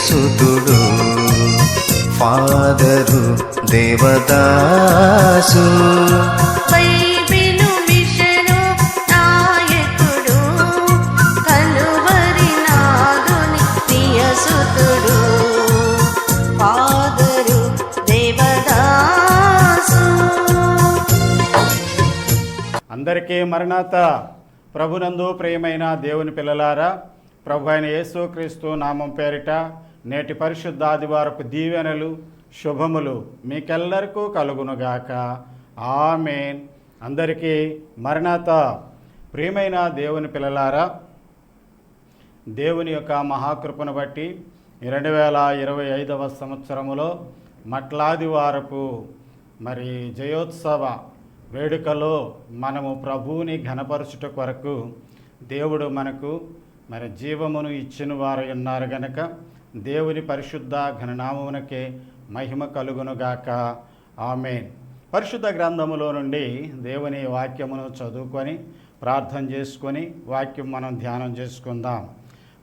ప్రియసుతుడు father Devadasu. అందరికీ మరణాత ప్రభునందు ప్రియమైన దేవుని పిల్లలారా ప్రభు అయిన యేసుక్రీస్తు నామం పేరిట నేటి పరిశుద్ధాదివారపు దీవెనలు శుభములు మీకెల్లరికూ కలుగునుగాక. ఆమెన్. అందరికీ మరణాత. ప్రియమైన దేవుని పిల్లలారా దేవుని యొక్క మహాకృపను బట్టి రెండు వేల ఇరవై ఐదవ సంవత్సరములో మట్లాదివారపు మరి జయోత్సవ వేడుకలో మనము ప్రభువుని ఘనపరచుట కొరకు దేవుడు మనకు మరి జీవమును ఇచ్చిన వారు ఉన్నారు గనక దేవుని పరిశుద్ధ ఘననామమునకే మహిమ కలుగునుగాక. ఆమెన్. పరిశుద్ధ గ్రంథములో నుండి దేవుని వాక్యమును చదువుకొని ప్రార్థన చేసుకొని వాక్యం మనం ధ్యానం చేసుకుందాం.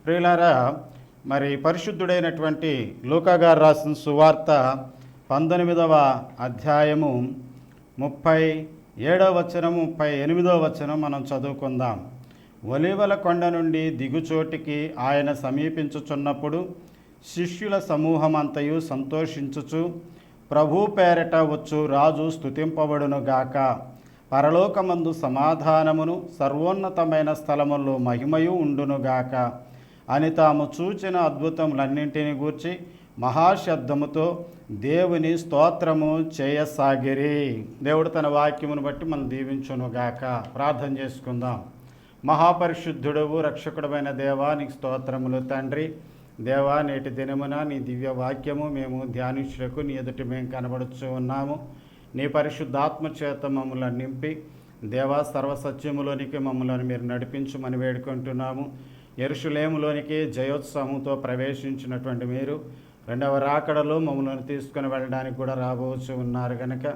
ప్రియులారా మరి పరిశుద్ధుడైనటువంటి లూకాగారు రాసిన సువార్త పంతొమ్మిదవ అధ్యాయము ముప్పై ఏడవ వచనం ముప్పై ఎనిమిదవ వచనం మనం చదువుకుందాం. ఒలివల కొండ నుండి దిగుచోటికి ఆయన సమీపించుచున్నప్పుడు శిష్యుల సమూహమంతయు సంతోషించుచు ప్రభు పేరట వచ్చు రాజు స్థుతింపబడునుగాక పరలోకమందు సమాధానమును సర్వోన్నతమైన స్థలములో మహిమయు ఉండునుగాక అని తాము చూచిన అద్భుతములన్నింటిని గూర్చి మహాశబ్దముతో దేవుని స్తోత్రము చేయసాగిరి. దేవుడు తన వాక్యమును బట్టి మనం దీవించునుగాక ప్రార్థన చేసుకుందాం. మహాపరిశుద్ధుడవు రక్షకుడమైన దేవా నీకు స్తోత్రములు తండ్రి. దేవా నేటి దినమున నీ దివ్య వాక్యము మేము ధ్యానించుటకు నీ ఎదుటి మేము కనబడుచు ఉన్నాము. నీ పరిశుద్ధాత్మ చేత మమ్మల్ని నింపి దేవా సర్వసత్యములోనికి మమ్మల్ని మీరు నడిపించమని వేడుకుంటున్నాము. ఎరుషులేములోనికి జయోత్సవంతో ప్రవేశించినటువంటి మీరు రెండవ రాకడలో మమ్మల్ని తీసుకుని వెళ్ళడానికి కూడా రాబోచు ఉన్నారు కనుక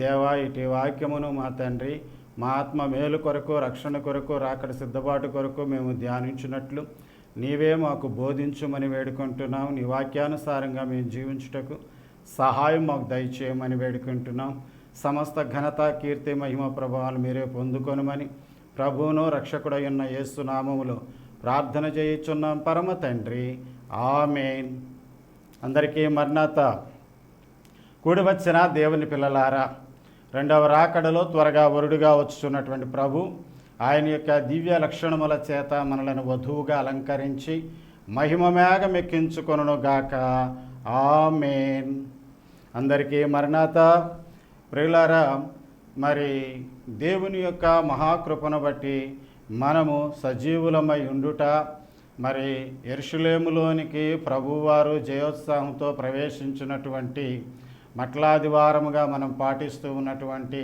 దేవా ఇటు వాక్యమును మా తండ్రి మా ఆత్మ మేలు కొరకు రక్షణ కొరకు రాకడ సిద్ధపాటు కొరకు మేము ధ్యానించినట్లు నీవే మాకు బోధించుమని వేడుకుంటున్నాం. నీ వాక్యానుసారంగా మేము జీవించుటకు సహాయం మాకు దయచేయమని వేడుకుంటున్నాం. సమస్త ఘనత కీర్తి మహిమ ప్రభావాలు మీరే పొందుకొనమని ప్రభువును రక్షకుడై ఉన్న యేసు నామములో ప్రార్థన చేయుచున్నాం. పరమ తండ్రి ఆమెన్. అందరికీ మర్నాత కూడి వచ్చిన దేవుని పిల్లలారా రెండవ రాకడలో త్వరగా వరుడుగా వచ్చుచున్నటువంటి ప్రభు ఆయన యొక్క దివ్య లక్షణముల చేత మనలను వధువుగా అలంకరించి మహిమ మేఘమెక్కించుకొనును గాక. ఆమెన్. అందరికీ మరణాత. ప్రియులారా మరి దేవుని యొక్క మహాకృపను బట్టి మనము సజీవులమై ఉండుట మరి ఎరుషులేములోనికి ప్రభువారు జయోత్సాహంతో ప్రవేశించినటువంటి మట్లాదివారముగా మనం పాటిస్తూ ఉన్నటువంటి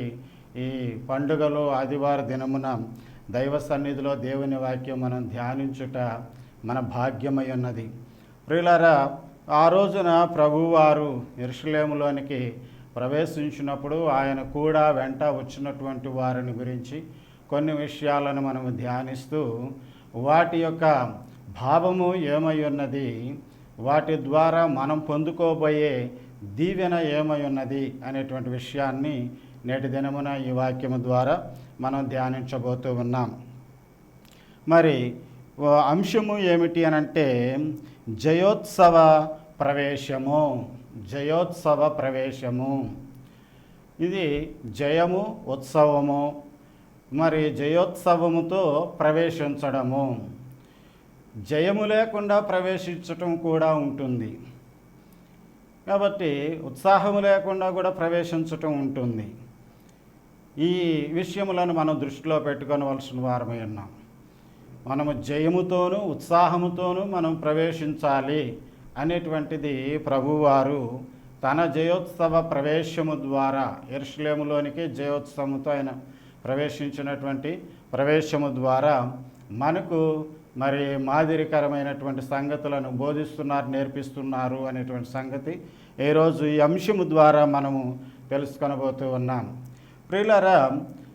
ఈ పండుగలో ఆదివార దినమున దైవ సన్నిధిలో దేవుని వాక్యం మనం ధ్యానించుట మన భాగ్యమై ఉన్నది. ప్రియులారా ఆ రోజున ప్రభువారు ఎరుషులేములోనికి ప్రవేశించినప్పుడు ఆయన కూడా వెంట వచ్చినటువంటి వారిని గురించి కొన్ని విషయాలను మనము ధ్యానిస్తూ వాటి యొక్క భావము ఏమై ఉన్నది వాటి ద్వారా మనం పొందుకోబోయే దీవెన ఏమై ఉన్నది అనేటువంటి విషయాన్ని నేటి దినమున ఈ వాక్యము ద్వారా మనం ధ్యానించబోతూ ఉన్నాం. మరి ఓ అంశము ఏమిటి అని అంటే జయోత్సవ ప్రవేశము జయోత్సవ ప్రవేశము. ఇది జయము ఉత్సవము మరి జయోత్సవముతో ప్రవేశించడము. జయము లేకుండా ప్రవేశించటం కూడా ఉంటుంది. కాబట్టి ఉత్సాహము లేకుండా కూడా ప్రవేశించటం ఉంటుంది. ఈ విషయములను మనం దృష్టిలో పెట్టుకోవలసిన వారమై ఉన్నాం. మనము జయముతోనూ ఉత్సాహముతోనూ మనం ప్రవేశించాలి అనేటువంటిది ప్రభువారు తన జయోత్సవ ప్రవేశము ద్వారా ఎరుషులేములోనికి జయోత్సవంతో ఆయన ప్రవేశించినటువంటి ప్రవేశము ద్వారా మనకు మరి మాదిరికరమైనటువంటి సంగతులను బోధిస్తున్నారు నేర్పిస్తున్నారు అనేటువంటి సంగతి ఈరోజు ఈ అంశము ద్వారా మనము తెలుసుకొనబోతూ ఉన్నాం. ప్రియులరా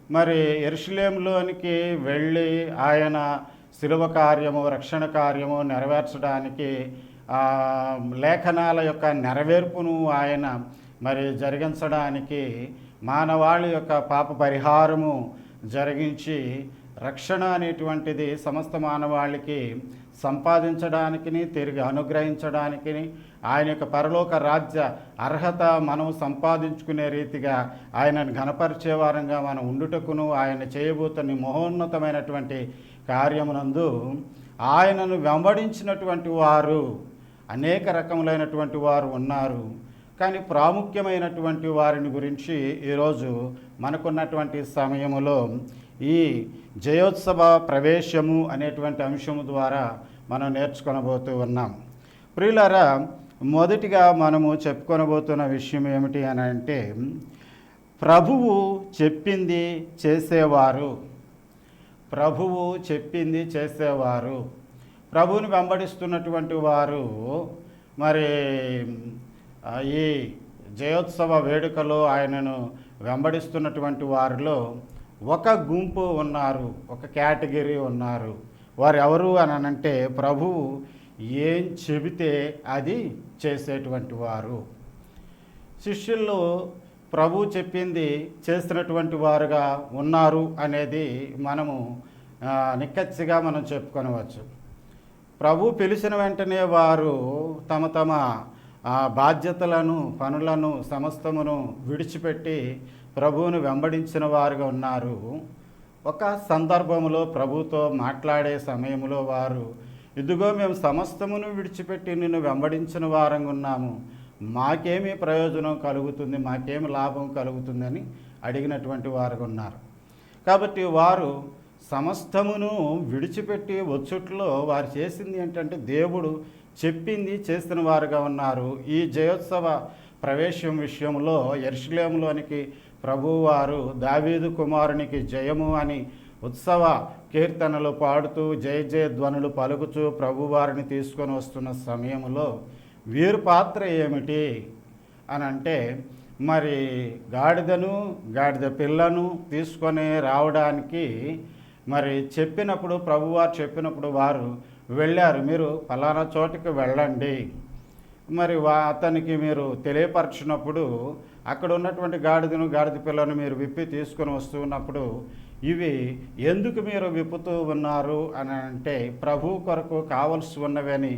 మరి ఎరుషులేంలోనికి వెళ్ళి ఆయన శిలువ కార్యము రక్షణ కార్యము నెరవేర్చడానికి లేఖనాల యొక్క నెరవేర్పును ఆయన మరి జరిగించడానికి మానవాళి యొక్క పాప పరిహారము జరిగించి రక్షణ అనేటువంటిది సమస్త మానవాళికి సంపాదించడానికిని తిరిగి అనుగ్రహించడానికి ఆయన యొక్క పరలోక రాజ్య అర్హత మనం సంపాదించుకునే రీతిగా ఆయనను ఘనపరిచేవారంగా మనం ఉండుటకును ఆయన చేయబోతున్న మహోన్నతమైనటువంటి కార్యమునందు ఆయనను వెంబడించినటువంటి వారు అనేక రకములైనటువంటి వారు ఉన్నారు. కానీ ప్రాముఖ్యమైనటువంటి వారిని గురించి ఈరోజు మనకున్నటువంటి సమయములో ఈ జయోత్సవ ప్రవేశము అనేటువంటి అంశము ద్వారా మనం నేర్చుకొనబోతూ ఉన్నాం. ప్రియులారా మొదటిగా మనము చెప్పుకొనబోతున్న విషయం ఏమిటి అని అంటే ప్రభువు చెప్పింది చేసేవారు. ప్రభువు చెప్పింది చేసేవారు. ప్రభువుని వెంబడిస్తున్నటువంటి వారు మరి ఈ జయోత్సవ వేడుకలో ఆయనను వెంబడిస్తున్నటువంటి వారిలో ఒక గుంపు ఉన్నారు ఒక కేటగిరీ ఉన్నారు. వారు ఎవరు అని అంటే ప్రభువు ఏం చెబితే అది చేసేటువంటి వారు. శిష్యులు ప్రభు చెప్పింది చేసినటువంటి వారుగా ఉన్నారు అనేది మనము నిక్కచ్చిగా మనం చెప్పుకొనవచ్చు. ప్రభు పిలిచిన వెంటనే వారు తమ తమ బాధ్యతలను పనులను సమస్తమును విడిచిపెట్టి ప్రభువును వెంబడించిన వారుగా ఉన్నారు. ఒక సందర్భంలో ప్రభుతో మాట్లాడే సమయంలో వారు ఇదిగో మేము సమస్తమును విడిచిపెట్టి నిన్ను వెంబడించిన వారంగా ఉన్నాము. మాకేమి ప్రయోజనం కలుగుతుంది మాకేమి లాభం కలుగుతుందని అడిగినటువంటి వారుగా ఉన్నారు. కాబట్టి వారు సమస్తమును విడిచిపెట్టి వచ్చుట్లో వారు చేసింది ఏంటంటే దేవుడు చెప్పింది చేసిన వారుగా ఉన్నారు. ఈ జయోత్సవ ప్రవేశం విషయంలో ఎర్షులేములోనికి ప్రభువారు దావీదు కుమారునికి జయము అని ఉత్సవ కీర్తనలు పాడుతూ జయ జయ ధ్వనులు పలుకుతూ ప్రభువారిని తీసుకొని వస్తున్న సమయంలో వీరి పాత్ర ఏమిటి అని అంటే మరి గాడిదను గాడిద పిల్లను తీసుకొని రావడానికి మరి చెప్పినప్పుడు ప్రభువారు చెప్పినప్పుడు వారు వెళ్ళారు. మీరు ఫలానా చోటికి వెళ్ళండి. మరి వా అతనికి మీరు తెలియపరచినప్పుడు అక్కడ ఉన్నటువంటి గాడిదను గాడిద పిల్లను మీరు విప్పి తీసుకొని వస్తున్నప్పుడు ఇవి ఎందుకు మీరు విప్పుతూ ఉన్నారు అని అంటే ప్రభు కొరకు కావలసి ఉన్నవని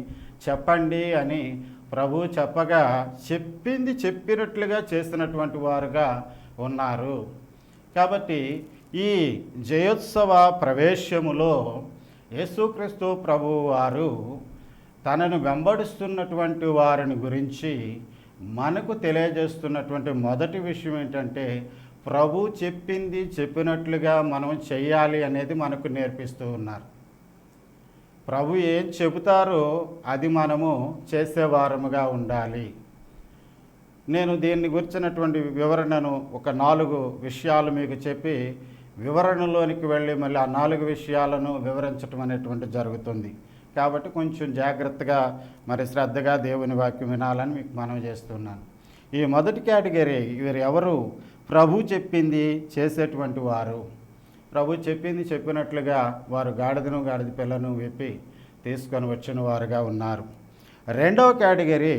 చెప్పండి అని ప్రభు చెప్పగా చెప్పింది చెప్పినట్లుగా చేసినటువంటి వారుగా ఉన్నారు. కాబట్టి ఈ జయోత్సవ ప్రవేశములో యేసుక్రీస్తు ప్రభువారు తనను వెంబడిస్తున్నటువంటి వారిని గురించి మనకు తెలియజేస్తున్నటువంటి మొదటి విషయం ఏంటంటే ప్రభు చెప్పింది చెప్పినట్లుగా మనం చేయాలి అనేది మనకు నేర్పిస్తూ ఉన్నారు. ప్రభు ఏం చెబుతారో అది మనము చేసేవారముగా ఉండాలి. నేను దీన్ని గురించినటువంటి వివరణను ఒక నాలుగు విషయాలు మీకు చెప్పి వివరణలోనికి వెళ్ళి మళ్ళీ ఆ నాలుగు విషయాలను వివరించటం అనేటువంటి జరుగుతుంది. కాబట్టి కొంచెం జాగ్రత్తగా మరి శ్రద్ధగా దేవుని వాక్యం వినాలని మీకు మనం చేస్తున్నాను. ఈ మొదటి కేటగిరీ వీరు ఎవరు? ప్రభు చెప్పింది చేసేటువంటి వారు. ప్రభు చెప్పింది చెప్పినట్లుగా వారు గాడిదను గాడిద పిల్లను విప్పి తీసుకొని వచ్చిన వారుగా ఉన్నారు. రెండవ కేటగిరీ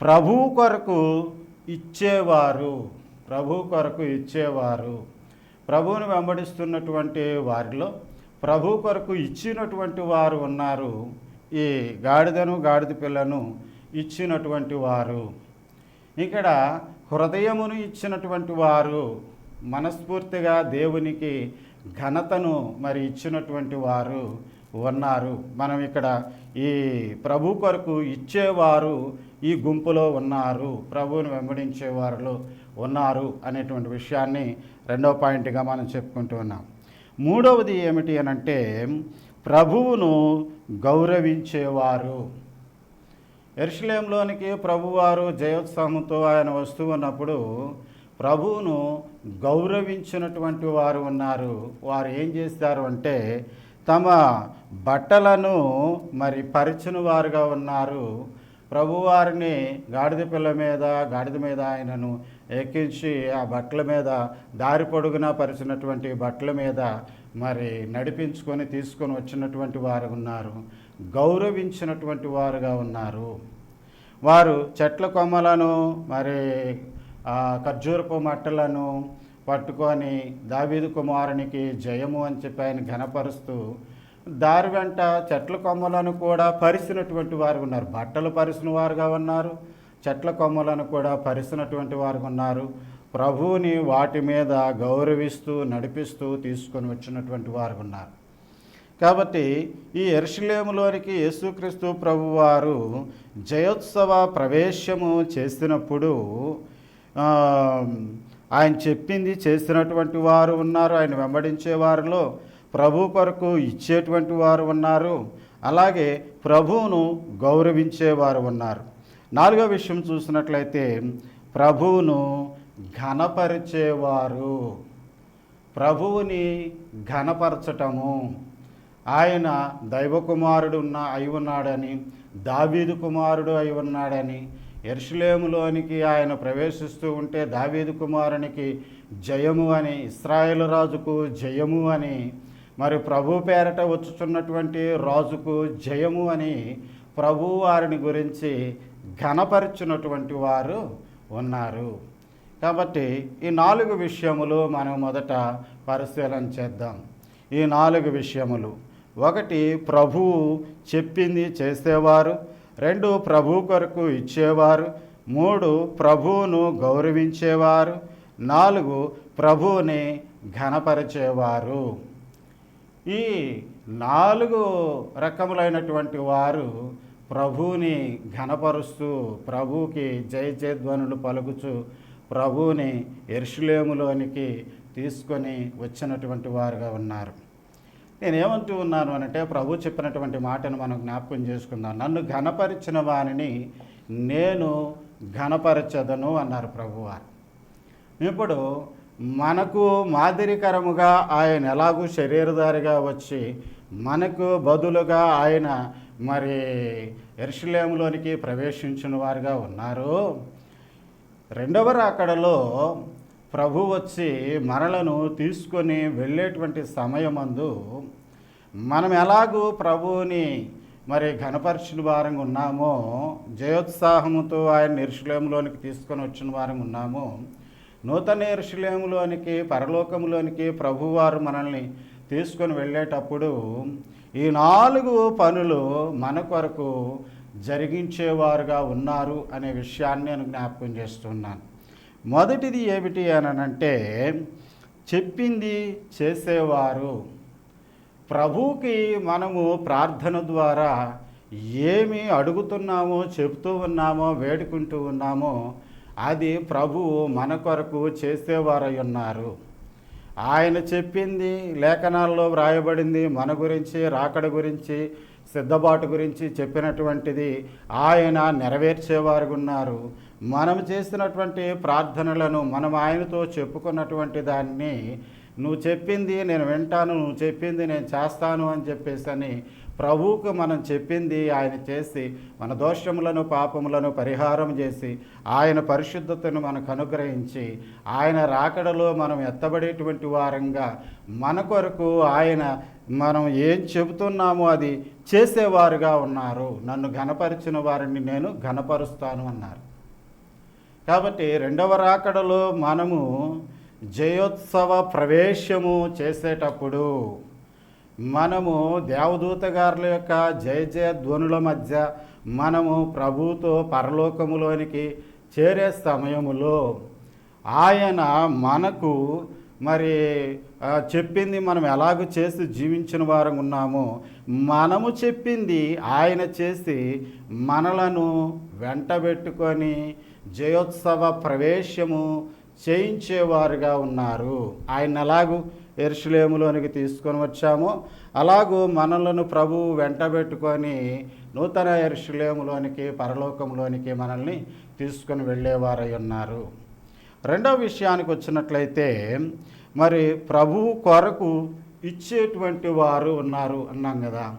ప్రభు కొరకు ఇచ్చేవారు. ప్రభు కొరకు ఇచ్చేవారు. ప్రభువుని వెంబడిస్తున్నటువంటి వారిలో ప్రభు కొరకు ఇచ్చినటువంటి వారు ఉన్నారు. ఈ గాడిదను గాడిద పిల్లను ఇచ్చినటువంటి వారు. ఇక్కడ హృదయమును ఇచ్చినటువంటి వారు మనస్ఫూర్తిగా దేవునికి ఘనతను మరి ఇచ్చినటువంటి వారు ఉన్నారు. మనం ఇక్కడ ఈ ప్రభు కొరకు ఇచ్చేవారు ఈ గుంపులో ఉన్నారు. ప్రభువుని వెంబడించే వారిలో ఉన్నారు అనేటువంటి విషయాన్ని రెండో పాయింట్గా మనం చెప్పుకుంటూ ఉన్నాం. మూడవది ఏమిటి అని అంటే ప్రభువును గౌరవించేవారు. ఎరుషలేంలోనికి ప్రభువారు జయోత్సాహంతో ఆయన వస్తూ ఉన్నప్పుడు ప్రభువును గౌరవించినటువంటి వారు ఉన్నారు. వారు ఏం చేస్తారు అంటే తమ బట్టలను మరి పరిచిన వారుగా ఉన్నారు. ప్రభువారిని గాడిద పిల్ల మీద గాడిద మీద ఆయనను ఎక్కించి ఆ బట్టల మీద దారి పొడుగునా పరిచినటువంటి బట్టల మీద మరి నడిపించుకొని తీసుకొని వచ్చినటువంటి వారు ఉన్నారు. గౌరవించినటువంటి వారుగా ఉన్నారు. వారు చెట్ల కొమ్మలను మరి ఖర్జూరపు మట్టలను పట్టుకొని దావీదు కుమారునికి జయము అని చెప్పి ఆయన ఘనపరుస్తూ దారి వెంట చెట్ల కొమ్మలను కూడా పరిసినటువంటి వారు ఉన్నారు. బట్టలు పరిసిన వారుగా ఉన్నారు. చెట్ల కొమ్మలను కూడా పరిసినటువంటి వారు ఉన్నారు ప్రభువుని వాటి మీద గౌరవిస్తూ నడిపిస్తూ తీసుకొని వచ్చినటువంటి వారు ఉన్నారు కాబట్టి ఈ ఎరుషలేములోనికి యేసుక్రీస్తు ప్రభువారు జయోత్సవ ప్రవేశము చేసినప్పుడు ఆయన చెప్పింది చేసినటువంటి వారు ఉన్నారు ఆయన వెంబడించే వారిలో ప్రభు కొరకు ఇచ్చేటువంటి వారు ఉన్నారు. అలాగే ప్రభువును గౌరవించేవారు ఉన్నారు. నాలుగో విషయం చూసినట్లయితే ప్రభువును ఘనపరిచేవారు. ప్రభువుని ఘనపరచటము. ఆయన దైవకుమారుడు ఉన్న అయి ఉన్నాడని దావీదు కుమారుడు అయి ఉన్నాడని ఎర్షులేములోనికి ఆయన ప్రవేశిస్తూ ఉంటే దావీదు కుమారునికి జయము అని ఇస్రాయేల్ రాజుకు జయము అని మరి ప్రభు పేరట వచ్చుచున్నటువంటి రాజుకు జయము అని ప్రభు వారిని గురించి ఘనపరిచినటువంటి వారు ఉన్నారు. కాబట్టి ఈ నాలుగు విషయములు మనం మొదట పరిశీలన చేద్దాం. ఈ నాలుగు విషయములు. ఒకటి ప్రభువు చెప్పింది చేసేవారు. రెండు ప్రభు కొరకు ఇచ్చేవారు. మూడు ప్రభువును గౌరవించేవారు. నాలుగు ప్రభువుని ఘనపరిచేవారు. ఈ నాలుగు రకములైనటువంటి వారు ప్రభువుని ఘనపరుస్తూ ప్రభువుకి జయ జయధ్వనులు పలుకుచు ప్రభువుని ఎరుషులేములోనికి తీసుకొని వచ్చినటువంటి వారుగా ఉన్నారు. నేనేమంటూ ఉన్నాను అనంటే ప్రభు చెప్పినటువంటి మాటను మనం జ్ఞాపకం చేసుకుందాం. నన్ను ఘనపరిచిన వానిని నేను ఘనపరచదను అన్నారు ప్రభువారు. ఇప్పుడు మనకు మాదిరికరముగా ఆయన ఎలాగూ శరీరధారిగా వచ్చి మనకు బదులుగా ఆయన మరి ఎరుషులేములోనికి ప్రవేశించిన వారుగా ఉన్నారు. రెండవ రాకడలో ప్రభు వచ్చి మనలను తీసుకొని వెళ్ళేటువంటి సమయమందు మనం ఎలాగూ ప్రభువుని మరి ఘనపరిచిన వారంగా ఉన్నామో జయోత్సాహముతో ఆయన ఎరుషులేములోనికి తీసుకొని వచ్చిన వారం ఉన్నామో నూతన ఎరుషులేములోనికి పరలోకములోనికి ప్రభువారు మనల్ని తీసుకొని వెళ్ళేటప్పుడు ఈ నాలుగు పనులు మన కొరకు జరిగించేవారుగా ఉన్నారు అనే విషయాన్ని నేను జ్ఞాపకం చేస్తున్నాను. మొదటిది ఏమిటి అని అంటే చెప్పింది చేసేవారు ప్రభువుకి మనము ప్రార్థన ద్వారా ఏమి అడుగుతున్నామో చెబుతూ ఉన్నామో వేడుకుంటూ ఉన్నామో అది ప్రభువు మన కొరకు చేసేవారై ఉన్నారు. ఆయన చెప్పింది లేఖనాల్లో వ్రాయబడింది మన గురించి రాకడ గురించి సిద్ధబాటు గురించి చెప్పినటువంటిది ఆయన నెరవేర్చేవారు ఉన్నారు మనం చేసినటువంటి ప్రార్థనలను మనం ఆయనతో చెప్పుకున్నటువంటి దాన్ని నువ్వు చెప్పింది నేను వింటాను నువ్వు చెప్పింది నేను చేస్తాను అని చెప్పేసి అని ప్రభువుకు మనం చెప్పింది ఆయన చేసి మన దోషములను పాపములను పరిహారం చేసి ఆయన పరిశుద్ధతను మనకు అనుగ్రహించి ఆయన రాకడలో మనం ఎత్తబడేటువంటి వారంగా మన కొరకు ఆయన మనం ఏం చెబుతున్నామో అది చేసేవారుగా ఉన్నారు. నన్ను ఘనపరిచిన వారిని నేను ఘనపరుస్తాను అన్నారు. కాబట్టి రెండవ రాకడలో మనము జయోత్సవ ప్రవేశము చేసేటప్పుడు మనము దేవదూత గారుల యొక్క జయ జయ ధ్వనుల మధ్య మనము ప్రభుతో పరలోకములోనికి చేరే సమయములో ఆయన మనకు మరి చెప్పింది మనం ఎలాగ చేసి జీవించిన వారం ఉన్నామో మనము చెప్పింది ఆయన చేసి మనలను వెంటబెట్టుకొని జయోత్సవ ప్రవేశము చేయించేవారుగా ఉన్నారు. ఆయన ఎలాగూ ఎరుషులేములోనికి తీసుకొని వచ్చాము. అలాగూ మనలను ప్రభు వెంటబెట్టుకొని నూతన ఎరుషులేములోనికి పరలోకంలోనికి మనల్ని తీసుకొని వెళ్ళేవారై ఉన్నారు. రెండవ విషయానికి వచ్చినట్లయితే మరి ప్రభువు కొరకు ఇచ్చేటువంటి వారు ఉన్నారు అన్నాం కదా.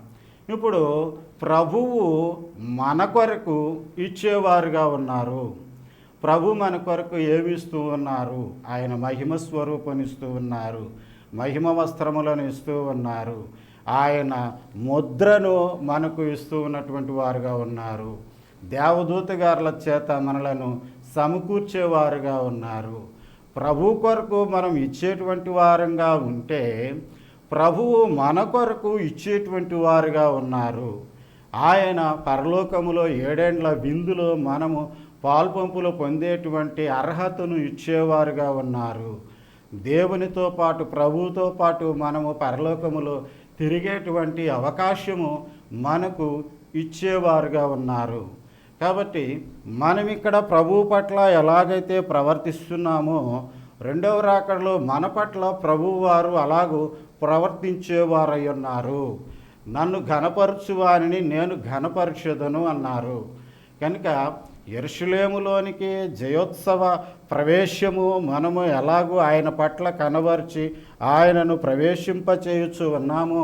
ఇప్పుడు ప్రభువు మన కొరకు ఇచ్చేవారుగా ఉన్నారు. ప్రభు మన కొరకు ఏమిస్తూ ఉన్నారు? ఆయన మహిమ స్వరూపనిస్తూ ఉన్నారు. మహిమ వస్త్రములను ఇస్తూ ఉన్నారు. ఆయన ముద్రను మనకు ఇస్తూ ఉన్నటువంటి వారుగా ఉన్నారు. దేవదూత గారుల చేత మనలను సమకూర్చేవారుగా ఉన్నారు. ప్రభు కొరకు మనం ఇచ్చేటువంటి వారంగా ఉంటే ప్రభువు మన కొరకు ఇచ్చేటువంటి వారుగా ఉన్నారు. ఆయన పరలోకములో ఏడేండ్ల విందులో మనము పాల్పంపులు పొందేటువంటి అర్హతను ఇచ్చేవారుగా ఉన్నారు. దేవునితో పాటు ప్రభువుతో పాటు మనము పరలోకములో తిరిగేటువంటి అవకాశము మనకు ఇచ్చేవారుగా ఉన్నారు. కాబట్టి మనం ఇక్కడ ప్రభు పట్ల ఎలాగైతే ప్రవర్తిస్తున్నామో రెండవ రాకడలో మన పట్ల ప్రభువు వారు అలాగూ ప్రవర్తించేవారై ఉన్నారు. నన్ను ఘనపరచువారిని నేను ఘనపరచదను అన్నారు. కనుక ఎరుషులేములోనికి జయోత్సవ ప్రవేశము మనము ఎలాగూ ఆయన పట్ల కనబరిచి ఆయనను ప్రవేశింపచేయచ్చు ఉన్నామో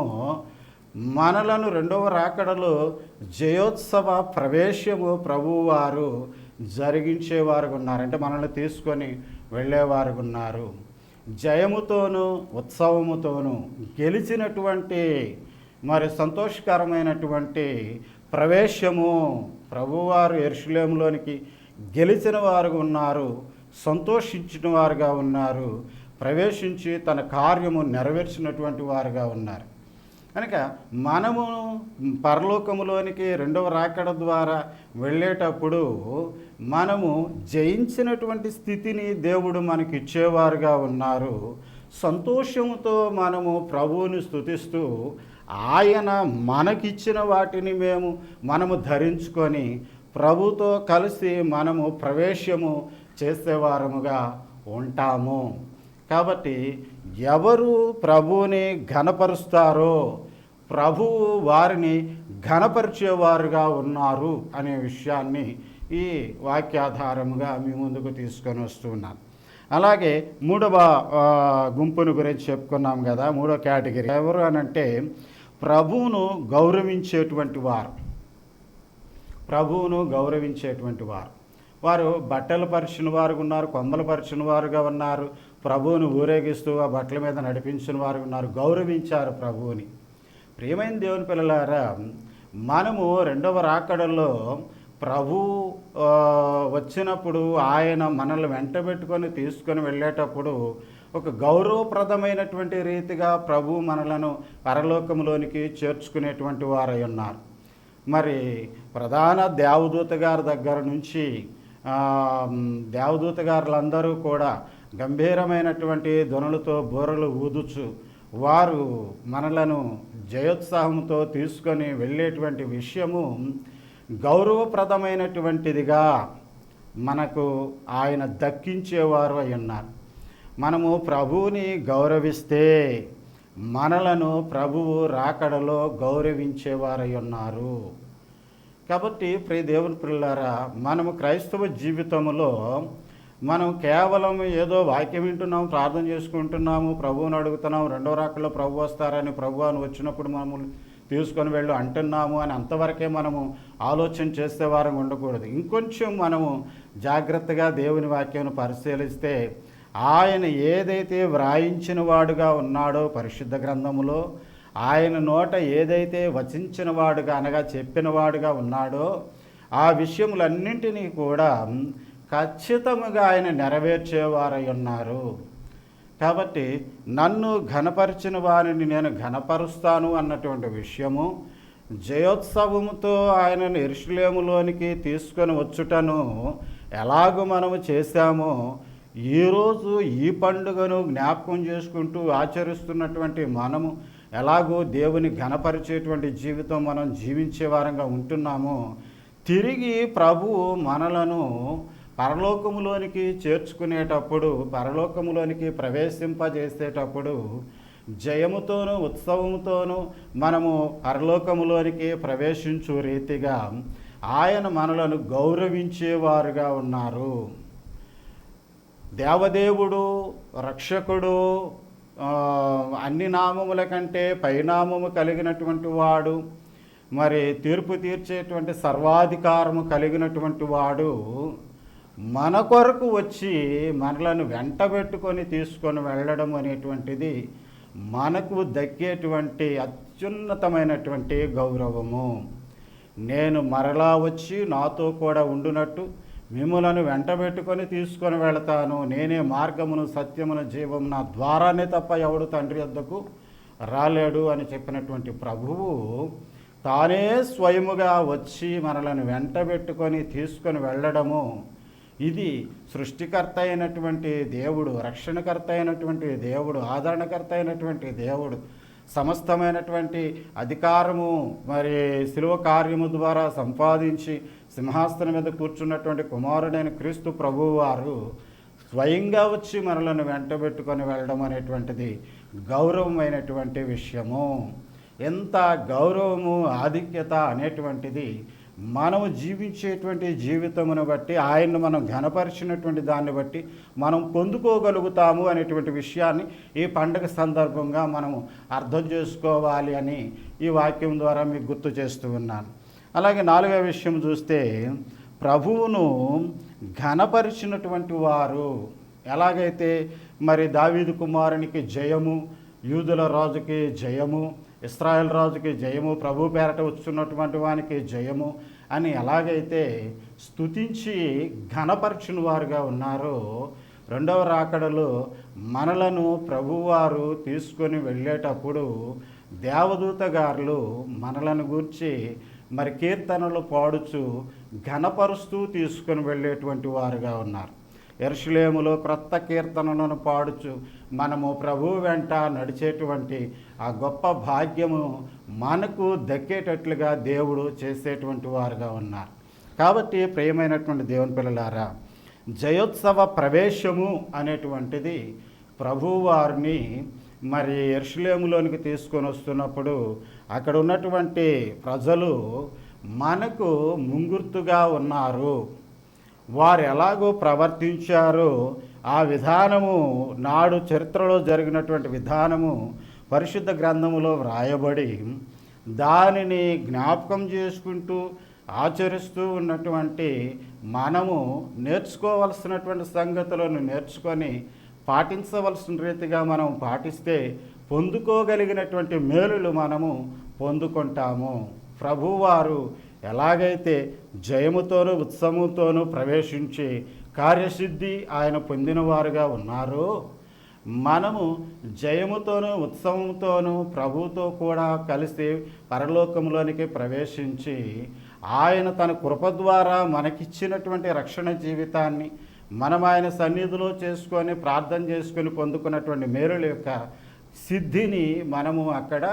మనలను రెండవ రాకడలో జయోత్సవ ప్రవేశము ప్రభువారు జరిగించేవారు ఉన్నారు. అంటే మనల్ని తీసుకొని వెళ్ళేవారు ఉన్నారు జయముతోనూ ఉత్సవముతోనూ గెలిచినటువంటి మరి సంతోషకరమైనటువంటి ప్రవేశము ప్రభువారు ఎరుషులేములోనికి గెలిచిన వారు ఉన్నారు సంతోషించిన వారుగా ఉన్నారు ప్రవేశించి తన కార్యము నెరవేర్చినటువంటి వారుగా ఉన్నారు. కనుక మనము పరలోకములోనికి రెండవ రాకడ ద్వారా వెళ్ళేటప్పుడు మనము జయించినటువంటి స్థితిని దేవుడు మనకి ఇచ్చేవారుగా ఉన్నారు. సంతోషముతో మనము ప్రభువుని స్తుతిస్తూ ఆయన మనకిచ్చిన వాటిని మేము మనము ధరించుకొని ప్రభుతో కలిసి మనము ప్రవేశము చేసేవారముగా ఉంటాము. కాబట్టి ఎవరు ప్రభువుని ఘనపరుస్తారో ప్రభువు వారిని ఘనపరిచేవారుగా ఉన్నారు అనే విషయాన్ని ఈ వాక్యాధారముగా మీ ముందుకు తీసుకొని వస్తున్నాను అలాగే మూడవ గుంపును గురించి చెప్పుకున్నాం కదా మూడో కేటగిరీ. ఎవరు అని అంటే ప్రభువును గౌరవించేటువంటి వారు. ప్రభువును గౌరవించేటువంటి వారు. వారు బట్టలు పరిచిన వారు ఉన్నారు కొమ్మలు పరిచిన వారుగా ఉన్నారు ప్రభువును ఊరేగిస్తూ ఆ బట్టల మీద నడిపించిన వారు ఉన్నారు గౌరవించారు ప్రభువుని. ప్రియమైన దేవుని పిల్లలారా మనము రెండవ రాకడలో ప్రభు వచ్చినప్పుడు ఆయన మనల్ని వెంటబెట్టుకొని తీసుకొని వెళ్ళేటప్పుడు ఒక గౌరవప్రదమైనటువంటి రీతిగా ప్రభు మనలను పరలోకంలోనికి చేర్చుకునేటువంటి వారై ఉన్నారు. మరి ప్రధాన దేవదూత గారి దగ్గర నుంచి దేవదూత గారులందరూ కూడా గంభీరమైనటువంటి ధ్వనులతో బూరలు ఊదుచు వారు మనలను జయోత్సాహంతో తీసుకొని వెళ్ళేటువంటి విషయము గౌరవప్రదమైనటువంటిదిగా మనకు ఆయన దక్కించేవారు అయి ఉన్నారు. మనము ప్రభువుని గౌరవిస్తే మనలను ప్రభువు రాకడలో గౌరవించేవారై ఉన్నారు కాబట్టి ప్రియ దేవుని పిల్లారా మనము క్రైస్తవ జీవితంలో మనం కేవలం ఏదో వాక్యం వింటున్నాము ప్రార్థన చేసుకుంటున్నాము ప్రభువుని అడుగుతున్నాము రెండో రాకల్లో ప్రభు వస్తారని ప్రభు అని వచ్చినప్పుడు మమ్మల్ని తీసుకొని వెళ్ళు అంటున్నాము అని అంతవరకే మనము ఆలోచన చేసే వారం ఉండకూడదు. ఇంకొంచెం మనము జాగ్రత్తగా దేవుని వాక్యాన్ని పరిశీలిస్తే ఆయన ఏదైతే వ్రాయించిన వాడుగా ఉన్నాడో పరిశుద్ధ గ్రంథములో ఆయన నోట ఏదైతే వచించిన వాడుగా అనగా చెప్పిన వాడుగా ఉన్నాడో ఆ విషయములన్నింటినీ కూడా ఖచ్చితముగా ఆయన నెరవేర్చేవారై ఉన్నారు. కాబట్టి నన్ను ఘనపరిచిన వారిని నేను ఘనపరుస్తాను అన్నటువంటి విషయము జయోత్సవముతో ఆయనను ఎరుషులేములోనికి తీసుకొని వచ్చుటను ఎలాగూ మనము చేశామో ఈరోజు ఈ పండుగను జ్ఞాపకం చేసుకుంటూ ఆచరిస్తున్నటువంటి మనము ఎలాగో దేవుని ఘనపరిచేటువంటి జీవితం మనం జీవించే వారంగా ఉంటున్నామో తిరిగి ప్రభువు మనలను పరలోకములోనికి చేర్చుకునేటప్పుడు పరలోకములోనికి ప్రవేశింపజేసేటప్పుడు జయముతోనూ ఉత్సవముతోనూ మనము పరలోకములోనికి ప్రవేశించు రీతిగా ఆయన మనలను గౌరవించేవారుగా ఉన్నారు. దేవదేవుడు రక్షకుడు అన్ని నామముల కంటే పైనామము కలిగినటువంటి వాడు మరి తీర్పు తీర్చేటువంటి సర్వాధికారము కలిగినటువంటి వాడు మన కొరకు వచ్చి మనలను వెంటబెట్టుకొని తీసుకొని వెళ్ళడం అనేటువంటిది మనకు దక్కేటువంటి అత్యున్నతమైనటువంటి గౌరవము. నేను మరలా వచ్చి నాతో కూడా ఉండునట్టు మిమ్మలను వెంటబెట్టుకొని తీసుకొని వెళతాను. నేనే మార్గమును సత్యమును జీవము నా ద్వారానే తప్ప ఎవడు తండ్రి వద్దకు రాలేడు అని చెప్పినటువంటి ప్రభువు తానే స్వయముగా వచ్చి మనలను వెంటబెట్టుకొని తీసుకొని వెళ్ళడము. ఇది సృష్టికర్త అయినటువంటి దేవుడు రక్షణకర్త అయినటువంటి దేవుడు ఆదరణకర్త అయినటువంటి దేవుడు సమస్తమైనటువంటి అధికారము మరి శిలువ కార్యము ద్వారా సంపాదించి సింహాసనం మీద కూర్చున్నటువంటి కుమారుడైన క్రీస్తు ప్రభువారు స్వయంగా వచ్చి మనలను వెంటబెట్టుకొని వెళ్ళడం అనేటువంటిది గౌరవమైనటువంటి విషయము. ఎంత గౌరవము ఆధిక్యత అనేటువంటిది మనము జీవించేటువంటి జీవితమును బట్టి ఆయన్ను మనం ఘనపరిచినటువంటి దాన్ని బట్టి మనం పొందుకోగలుగుతాము అనేటువంటి విషయాన్ని ఈ పండగ సందర్భంగా మనము అర్థం చేసుకోవాలి అని ఈ వాక్యం ద్వారా మీకు గుర్తు చేస్తూ ఉన్నాను. అలాగే నాలుగవ విషయం చూస్తే ప్రభువును ఘనపరిచినటువంటి వారు. ఎలాగైతే మరి దావీదు కుమారునికి జయము యూదుల రాజుకి జయము ఇస్రాయల్ రాజుకి జయము ప్రభు పేరట వచ్చున్నటువంటి వానికి జయము అని ఎలాగైతే స్తుతించి ఘనపరిచిన వారుగా ఉన్నారో రెండవ రాకడలో మనలను ప్రభువారు తీసుకొని వెళ్ళేటప్పుడు దేవదూత గారులు మనలను గూర్చి మరి కీర్తనలు పాడుచు ఘనపరుస్తూ తీసుకుని వెళ్ళేటువంటి వారుగా ఉన్నారు. ఎరుషులేములో క్రొత్త కీర్తనలను పాడుచు మనము ప్రభు వెంట నడిచేటువంటి ఆ గొప్ప భాగ్యము మనకు దక్కేటట్లుగా దేవుడు చేసేటువంటి వారుగా ఉన్నారు. కాబట్టి ప్రియమైనటువంటి దేవుని పిల్లలారా జయోత్సవ ప్రవేశము అనేటువంటిది ప్రభువారిని మరి ఎర్షులేములోనికి తీసుకొని వస్తున్నప్పుడు అక్కడ ఉన్నటువంటి ప్రజలు మనకు ముంగుర్తుగా ఉన్నారు. వారు ఎలాగో ప్రవర్తించారో. ఆ విధానము నాడు చరిత్రలో జరిగినటువంటి విధానము పరిశుద్ధ గ్రంథములో వ్రాయబడి దానిని జ్ఞాపకం చేసుకుంటూ ఆచరిస్తూ ఉన్నటువంటి మనము నేర్చుకోవలసినటువంటి సంగతులను నేర్చుకొని పాటించవలసిన రీతిగా మనం పాటిస్తే పొందుకోగలిగినటువంటి మేలులు మనము పొందుకుంటాము. ప్రభువారు ఎలాగైతే జయముతోనూ ఉత్సవముతోనూ ప్రవేశించి కార్యసిద్ధి ఆయన పొందినవారుగా ఉన్నారో మనము జయముతోనూ ఉత్సవంతోనూ ప్రభుతో కూడా కలిసి పరలోకంలోనికి ప్రవేశించి ఆయన తన కృప ద్వారా మనకిచ్చినటువంటి రక్షణ జీవితాన్ని మనం ఆయన సన్నిధిలో చేసుకొని ప్రార్థన చేసుకొని పొందుకున్నటువంటి మేరుల యొక్క సిద్ధిని మనము అక్కడ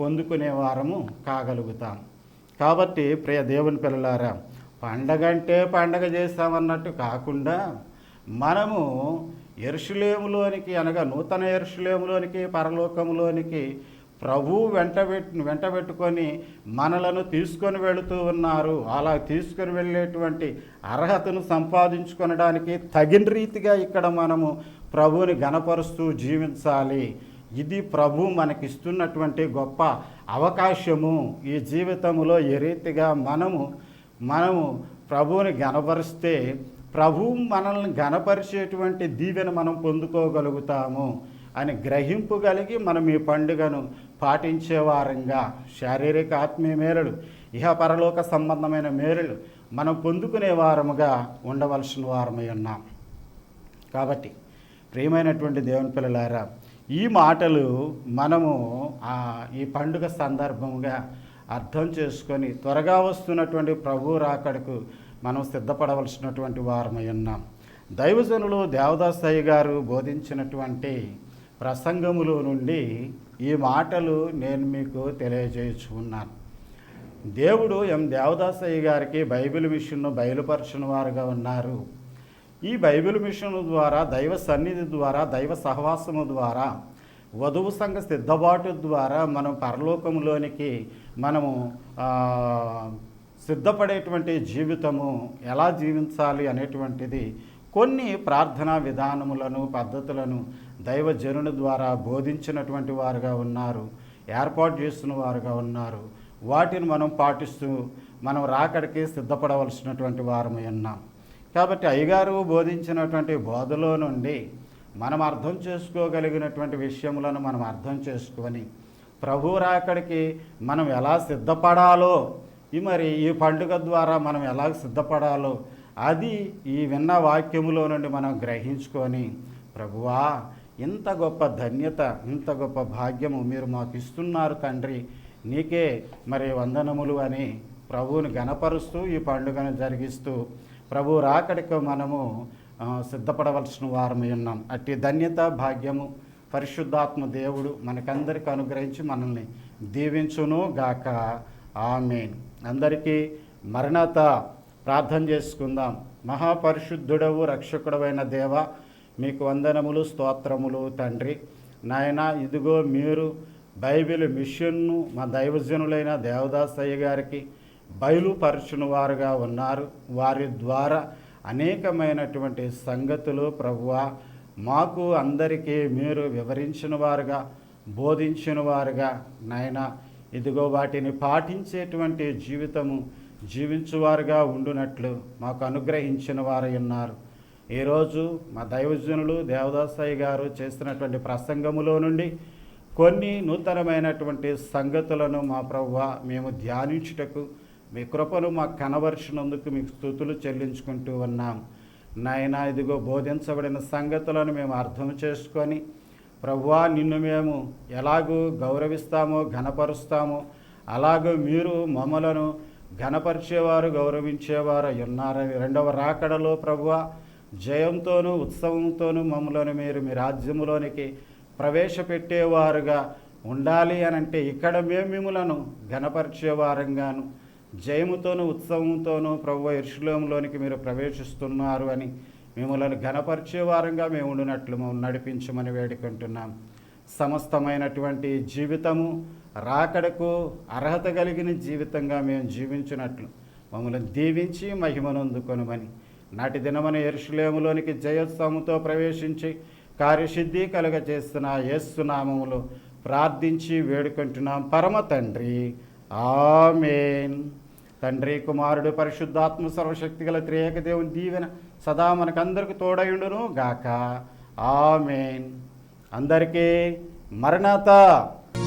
పొందుకునే వారము కాగలుగుతాం. కాబట్టి ప్రియ దేవుని పిల్లలారా పండగ అంటే పండగ చేస్తామన్నట్టు కాకుండా మనము ఎరుషులేములోనికి అనగా నూతన ఎరుషులేములోనికి పరలోకములోనికి ప్రభు వెంటబెట్టు వెంటబెట్టుకొని మనలను తీసుకొని వెళుతూ ఉన్నారు. అలా తీసుకొని వెళ్ళేటువంటి అర్హతను సంపాదించుకొనడానికి తగిన రీతిగా ఇక్కడ మనము ప్రభువుని గణపరుస్తూ జీవించాలి. ఇది ప్రభు మనకిస్తున్నటువంటి గొప్ప అవకాశము. ఈ జీవితంలో ఏ రీతిగా మనము మనము ప్రభువుని గణపరిస్తే ప్రభు మనల్ని గణపరిచేటువంటి దీవెన మనం పొందుకోగలుగుతాము. అని గ్రహింపు కలిగి మనం ఈ పండుగను పాటించేవారంగా. శారీరక ఆత్మీయ మేరలు ఇహ పరలోక సంబంధమైన మేరలు మనం పొందుకునే వారముగా ఉండవలసిన వారమై ఉన్నాం. కాబట్టి ప్రియమైనటువంటి దేవుని పిల్లలారా ఈ మాటలు మనము ఈ పండుగ సందర్భంగా అర్థం చేసుకొని త్వరగా వస్తున్నటువంటి ప్రభు రాకడకు మనం సిద్ధపడవలసినటువంటి వారమై ఉన్నాం. దైవజనులు దేవదాసయ్య గారు బోధించినటువంటి ప్రసంగములో నుండి ఈ మాటలు నేను మీకు తెలియజేయుచున్నాను. దేవుడు ఎం. దేవదాసయ్య గారికి బైబిల్ మిషన్ను బయలుపరచిన వారుగా ఉన్నారు. ఈ బైబిల్ మిషన్ ద్వారా దైవ సన్నిధి ద్వారా దైవ సహవాసము ద్వారా వధువు సంఘ సిద్ధబాటు ద్వారా మనం పరలోకంలోనికి మనము సిద్ధపడేటువంటి జీవితము ఎలా జీవించాలి అనేటువంటిది కొన్ని ప్రార్థనా విధానములను పద్ధతులను దైవజనుని ద్వారా బోధించినటువంటి వారుగా ఉన్నారు ఏర్పాటు చేస్తున్న వారుగా ఉన్నారు. వాటిని మనం పాటిస్తూ మనం రాకడికి సిద్ధపడవలసినటువంటి వారమై ఉన్నాం. కాబట్టి అయ్యగారు బోధించినటువంటి బోధలో నుండి మనం అర్థం చేసుకోగలిగినటువంటి విషయములను మనం అర్థం చేసుకొని ప్రభు రాకడికి మనం ఎలా సిద్ధపడాలో ఈ మరి ఈ పండుగ ద్వారా మనం ఎలా సిద్ధపడాలో అది ఈ విన్న వాక్యములో నుండి మనం గ్రహించుకొని ప్రభువా ఇంత గొప్ప ధన్యత ఇంత గొప్ప భాగ్యము మీరు మాకు ఇస్తున్నారు తండ్రి. నీకే మరి వందనములు అని ప్రభువుని గణపరుస్తూ ఈ పండుగను జరిగిస్తూ ప్రభు రాకడికి మనము సిద్ధపడవలసిన వారమై ఉన్నాం. అట్టి ధన్యత భాగ్యము పరిశుద్ధాత్మ దేవుడు మనకందరికి అనుగ్రహించి మనల్ని దీవించును గాక. ఆమెన్. అందరికీ మరణత ప్రార్థన చేసుకుందాం. మహాపరిశుద్ధుడవు రక్షకుడవైన దేవ మీకు వందనములు స్తోత్రములు తండ్రి. నాయన ఇదిగో మీరు బైబిల్ మిషన్ను మా దైవజనులైన దేవదాసయ్య గారికి బయలుపరచుని వారుగా ఉన్నారు. వారి ద్వారా అనేకమైనటువంటి సంగతులు ప్రభువ మాకు అందరికీ మీరు వివరించిన వారుగా బోధించిన వారుగా నాయన ఇదిగో వాటిని పాటించేటువంటి జీవితము జీవించువారుగా ఉండునట్లు మాకు అనుగ్రహించిన వారై ఉన్నారు. ఈరోజు మా దైవజనులు దేవదాసాయి గారు చేస్తున్నటువంటి ప్రసంగములో నుండి కొన్ని నూతనమైనటువంటి సంగతులను మా ప్రవ్వ మేము ధ్యానించుటకు మీ కృపను మాకు కనబరిచినందుకు మీకు స్థుతులు చెల్లించుకుంటూ ఉన్నాం. నాయన ఇదిగో బోధించబడిన సంగతులను మేము అర్థం చేసుకొని ప్రవ్వా నిన్ను మేము ఎలాగూ గౌరవిస్తామో ఘనపరుస్తామో అలాగూ మీరు మమ్మలను ఘనపరిచేవారు గౌరవించేవారు ఉన్నారని రెండవ రాకడలో ప్రభువ జయంతోనూ ఉత్సవంతోనూ మమ్మలను మీరు మీ రాజ్యములోనికి ప్రవేశపెట్టేవారుగా ఉండాలి అని అంటే ఇక్కడ మేము మిమ్మలను ఘనపరిచేవారంగాను జయముతోనూ ఉత్సవంతోనూ ప్రభు ఇర్షులోంలోనికి మీరు ప్రవేశిస్తున్నారు అని మిమ్మలను ఘనపరిచేవారంగా మేము ఉండినట్లు మేము నడిపించమని వేడుకుంటున్నాం. సమస్తమైనటువంటి జీవితము రాకడకు అర్హత కలిగిన జీవితంగా మేము జీవించినట్లు మమ్మల్ని దీవించి మహిమనందుకొనమని. నాటి దినమన ఎరుషులేములోనికి జయోత్సవంతో ప్రవేశించి కార్యసిద్ధి కలుగజేస్తున్న యేసునామములో ప్రార్థించి వేడుకుంటున్నాం. పరమ తండ్రి ఆమేన్. తండ్రి కుమారుడు పరిశుద్ధాత్మ సర్వశక్తి గల త్రియేక దేవుని దీవెన సదా మనకందరికి తోడయుండును గాక. ఆమేన్. అందరికీ మరణత.